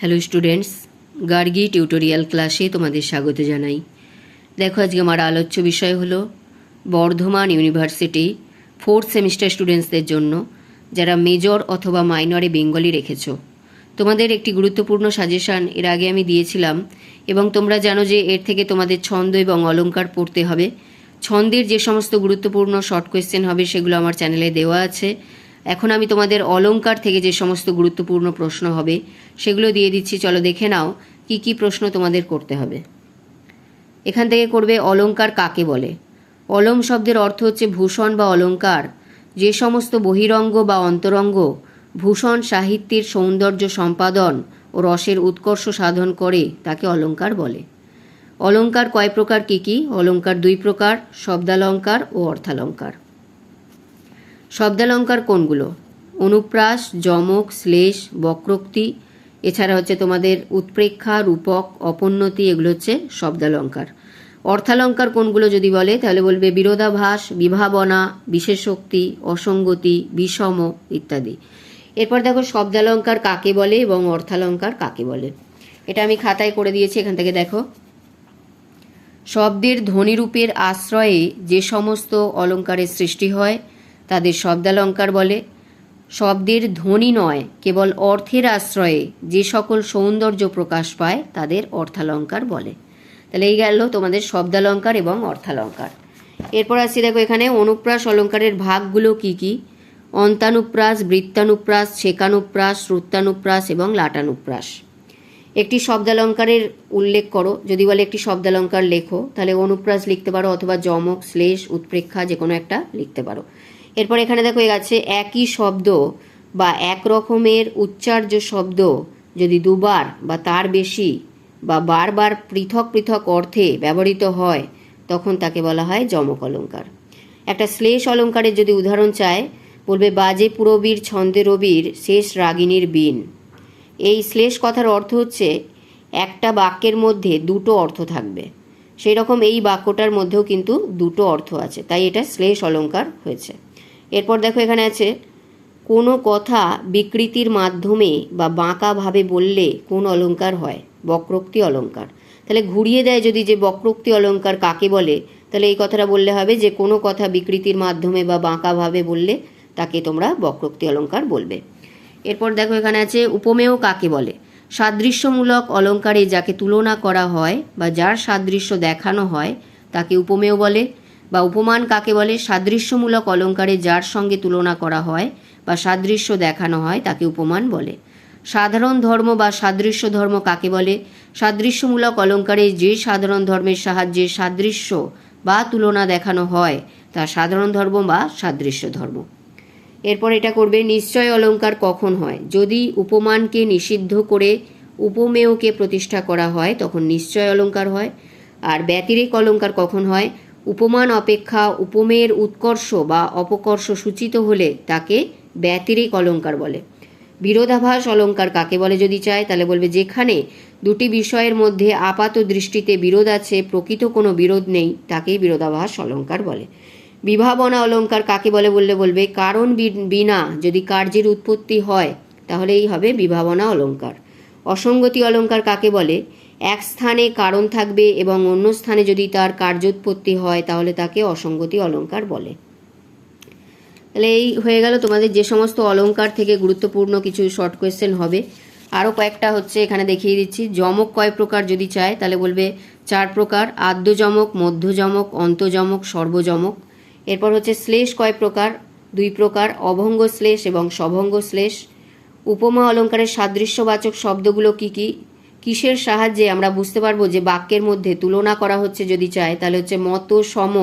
Hello students Gargi tutorial ক্লাসে তোমাদের স্বাগত জানাই। দেখো, আজকে আমার আলোচ্য বিষয় হলো বর্ধমান ইউনিভার্সিটি ফোর্থ সেমিস্টার স্টুডেন্টসদের জন্য যারা মেজর অথবা মাইনরে বেঙ্গলি রেখেছো। তোমাদের একটি গুরুত্বপূর্ণ সাজেশান এর আগে আমি দিয়েছিলাম এবং তোমরা জানো যে এর থেকে তোমাদের ছন্দ এবং অলংকার পড়তে হবে। ছন্দের যে সমস্ত গুরুত্বপূর্ণ শর্ট কোয়েশ্চেন হবে সেগুলো আমার চ্যানেলে দেওয়া আছে। এখন আমি তোমাদের অলঙ্কার থেকে যে সমস্ত গুরুত্বপূর্ণ প্রশ্ন হবে, সেগুলো দিয়ে দিচ্ছি। চলো দেখে নাও কি কি প্রশ্ন তোমাদের করতে হবে। এখান থেকে করবে অলঙ্কার কাকে বলে? অলম শব্দের অর্থ হচ্ছে ভূষণ বা অলঙ্কার যে সমস্ত বহিরঙ্গ বা অন্তরঙ্গ ভূষণ, সাহিত্যের সৌন্দর্য সম্পাদন ও রসের উৎকর্ষ সাধন করে, তাকে অলঙ্কার বলে। অলঙ্কার কয় প্রকার কি কি? অলঙ্কার দুই প্রকার শব্দালঙ্কার ও অর্থালঙ্কার শব্দালঙ্কার কোনগুলো? অনুপ্রাস, যমক, শ্লেষ, বক্রোক্তি, এছাড়া হচ্ছে তোমাদের উৎপ্রেক্ষা, রূপক, অপোন্নতি, এগুলো হচ্ছে শব্দালঙ্কার। অর্থালঙ্কার কোনগুলো যদি বলে, তাহলে বলবে বিরোধাভাস, বিভাবনা বিশেষোক্তি অসঙ্গতি, বিষম ইত্যাদি। এরপর দেখো শব্দালঙ্কার কাকে বলে এবং অর্থালঙ্কার কাকে বলে। এটা আমি খাতায় করে দিয়েছি, এখান থেকে দেখো। শব্দের ধ্বনিরূপের আশ্রয়ে যে সমস্ত অলঙ্কারের সৃষ্টি হয় তাদের শব্দালঙ্কার বলে। শব্দের ধ্বনি নয়, কেবল অর্থের আশ্রয়ে যে সকল সৌন্দর্য প্রকাশ পায় তাদের অর্থালঙ্কার বলে। তাহলে এই গেল তোমাদের শব্দালঙ্কার এবং অর্থালঙ্কার। এরপর আসছি দেখো এখানে অনুপ্রাস অলঙ্কারের ভাগগুলো কি কি? অন্তানুপ্রাস, বৃত্তানুপ্রাস ছেকানুপ্রাস শ্রুত্তানুপ্রাস এবং লাটানুপ্রাস। একটি শব্দালঙ্কারের উল্লেখ করো। যদি বলে একটি শব্দালঙ্কার লেখো, তাহলে অনুপ্রাস লিখতে পারো অথবা যমক, শ্লেষ, উৎপ্রেক্ষা যে কোনো একটা লিখতে পারো। এরপর এখানে দেখো আছে একই শব্দ বা এক রকমের উচ্চার্য শব্দ। যদি দুবার বা তার বেশি বা বারবার পৃথক পৃথক অর্থে ব্যবহৃত হয়, তখন তাকে বলা হয় যমক অলঙ্কার। একটা শ্লেষ অলঙ্কারের যদি উদাহরণ চায়, বলবে, বাজে পুরবীর, ছন্দে রবির, শেষ রাগিনীর বিন। এই শ্লেষ কথার অর্থ হচ্ছে, একটা বাক্যের মধ্যে দুটো অর্থ থাকবে। সেই রকম এই বাক্যটার মধ্যেও কিন্তু দুটো অর্থ আছে, তাই এটা শ্লেষ অলঙ্কার হয়েছে। এরপর দেখো এখানে আছে, কোনো কথা বিকৃতির মাধ্যমে বা বাঁকাভাবে বললে কোন অলঙ্কার হয়? বক্রোক্তি অলঙ্কার। তাহলে ঘুরিয়ে দেয় যদি যে বক্রোক্তি অলঙ্কার কাকে বলে, তাহলে এই কথাটা বললে হবে যে কোনো কথা বিকৃতির মাধ্যমে বা বাঁকাভাবে বললে তাকে তোমরা বক্রোক্তি অলঙ্কার বলবে। এরপর দেখো এখানে আছে, উপমেয় কাকে বলে? সাদৃশ্যমূলক অলঙ্কারে যাকে তুলনা করা হয় বা যার সাদৃশ্য দেখানো হয়, তাকে উপমেয় বলে। বা উপমান কাকে বলে, সাদৃশ্যমূলক অলঙ্কারে যার সঙ্গে তুলনা করা হয় বা সাদৃশ্য দেখানো হয় তাকে উপমান বলে। সাধারণ ধর্ম বা সাদৃশ্য ধর্ম কাকে বলে? সাদৃশ্যমূলক অলঙ্কারে যে সাধারণ ধর্মের সাহায্যে সাদৃশ্য বা তুলনা দেখানো হয়, তা সাধারণ ধর্ম বা সাদৃশ্য ধর্ম। এরপর এটা করবে, নিশ্চয় অলঙ্কার কখন হয়? যদি উপমানকে নিষিদ্ধ করে উপমেয়কে প্রতিষ্ঠা করা হয়, তখন নিশ্চয় অলঙ্কার হয়। আর ব্যতিরেক অলঙ্কার কখন হয়? উপমান অপেক্ষা উপমেয়ের উৎকর্ষ বা অপকর্ষ সূচিত হলে তাকে ব্যতিরেক অলঙ্কার বলে। বিরোধাভাস অলঙ্কার কাকে বলে যদি চায়, তাহলে বলবে যেখানে দুটি বিষয়ের মধ্যে আপাত দৃষ্টিতে বিরোধ আছে, প্রকৃত কোনো বিরোধ নেই, তাকেই বিরোধাভাস অলঙ্কার বলে। বিভাবনা অলঙ্কার কাকে বলে বললে বলবে, কারণ বিনা যদি কার্যের উৎপত্তি হয়, তাহলেই হবে বিভাবনা অলঙ্কার। অসঙ্গতি অলঙ্কার কাকে বলে? এক স্থানে কারণ থাকবে এবং অন্য স্থানে যদি তার কার্যোৎপত্তি হয়, তাহলে তাকে অসঙ্গতি অলঙ্কার বলে। তাহলে এই হয়ে গেল তোমাদের যে সমস্ত অলঙ্কার থেকে গুরুত্বপূর্ণ কিছু শর্ট কোয়েশ্চেন হবে। আরও কয়েকটা হচ্ছে এখানে দেখিয়ে দিচ্ছি। যমক কয় প্রকার যদি চায়, তাহলে বলবে চার প্রকার। আদ্যজমক মধ্যজমক অন্তজমক সর্বজমক এরপর হচ্ছে শ্লেষ কয় প্রকার? দুই প্রকার, অভঙ্গ শ্লেষ এবং সভঙ্গ শ্লেষ। উপমা অলঙ্কারের সাদৃশ্যবাচক শব্দগুলো কি কি? কিসের সাহায্যে আমরা বুঝতে পারব যে বাক্যের মধ্যে তুলনা করা হচ্ছে যদি চায় তাহলে হচ্ছে মত সম,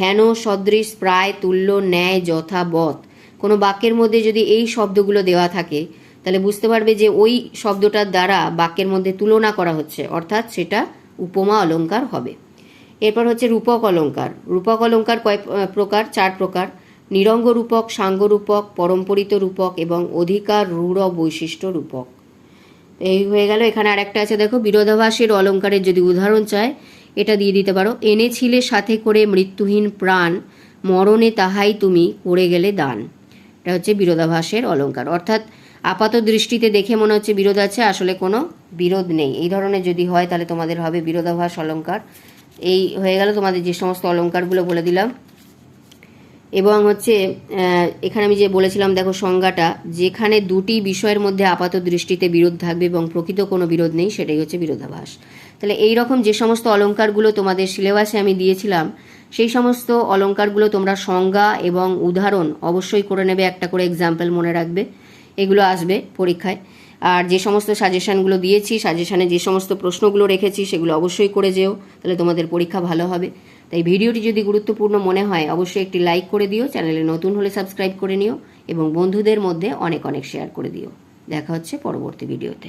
হেন সদৃশ, প্রায়, তুল্য, ন্যায়, যথা বধ কোনো বাক্যের মধ্যে যদি এই শব্দগুলো দেওয়া থাকে, তাহলে বুঝতে পারবে যে ওই শব্দটার দ্বারা বাক্যের মধ্যে তুলনা করা হচ্ছে, অর্থাৎ সেটা উপমা, অলঙ্কার হবে। এরপর হচ্ছে রূপক, অলঙ্কার। রূপক, অলঙ্কার কয় প্রকার? চার প্রকার। নিরঙ্গ রূপক, সাঙ্গ রূপক, পরম্পরিত রূপক এবং অধিকার, রূঢ় বৈশিষ্ট্য রূপক। এই হয়ে গেল। এখানে আর একটা আছে, দেখো, বিরোধাভাসের অলঙ্কারের যদি উদাহরণ চায় এটা দিয়ে দিতে পারো। এনেছিলে সাথে করে মৃত্যুহীন প্রাণ, মরণে তাহাই তুমি করে গেলে দান। এটা হচ্ছে বিরোধাভাসের অলঙ্কার। অর্থাৎ আপাত দৃষ্টিতে দেখে মনে হচ্ছে বিরোধ আছে, আসলে কোনো বিরোধ নেই। এই ধরনের যদি হয়, তাহলে তোমাদের হবে বিরোধাভাস, অলঙ্কার। এই হয়ে গেল তোমাদের যে সমস্ত অলঙ্কারগুলো বলে দিলাম। এবং হচ্ছে এখানে আমি যে বলেছিলাম, দেখো সংজ্ঞাটা, যেখানে দুটি বিষয়ের মধ্যে আপাত দৃষ্টিতে বিরোধ থাকবে এবং প্রকৃত কোনো বিরোধ নেই, সেটাই হচ্ছে বিরোধাভাস। তাহলে এই রকম যে সমস্ত অলঙ্কারগুলো তোমাদের সিলেবাসে আমি দিয়েছিলাম, সেই সমস্ত অলঙ্কারগুলো তোমরা সংজ্ঞা এবং উদাহরণ অবশ্যই করে নেবে, একটা করে এক্সাম্পল মনে রাখবে, এগুলো আসবে পরীক্ষায়। আর যে সমস্ত সাজেশানগুলো দিয়েছি সাজেশানে যে সমস্ত প্রশ্নগুলো রেখেছি, সেগুলো অবশ্যই করে যেও, তাহলে তোমাদের পরীক্ষা ভালো হবে। তাই ভিডিওটি যদি গুরুত্বপূর্ণ মনে হয়, অবশ্যই একটি লাইক করে দিও, চ্যানেলে নতুন হলে সাবস্ক্রাইব করে নিও, এবং বন্ধুদের মধ্যে অনেক অনেক শেয়ার করে দিও। দেখা হচ্ছে পরবর্তী ভিডিওতে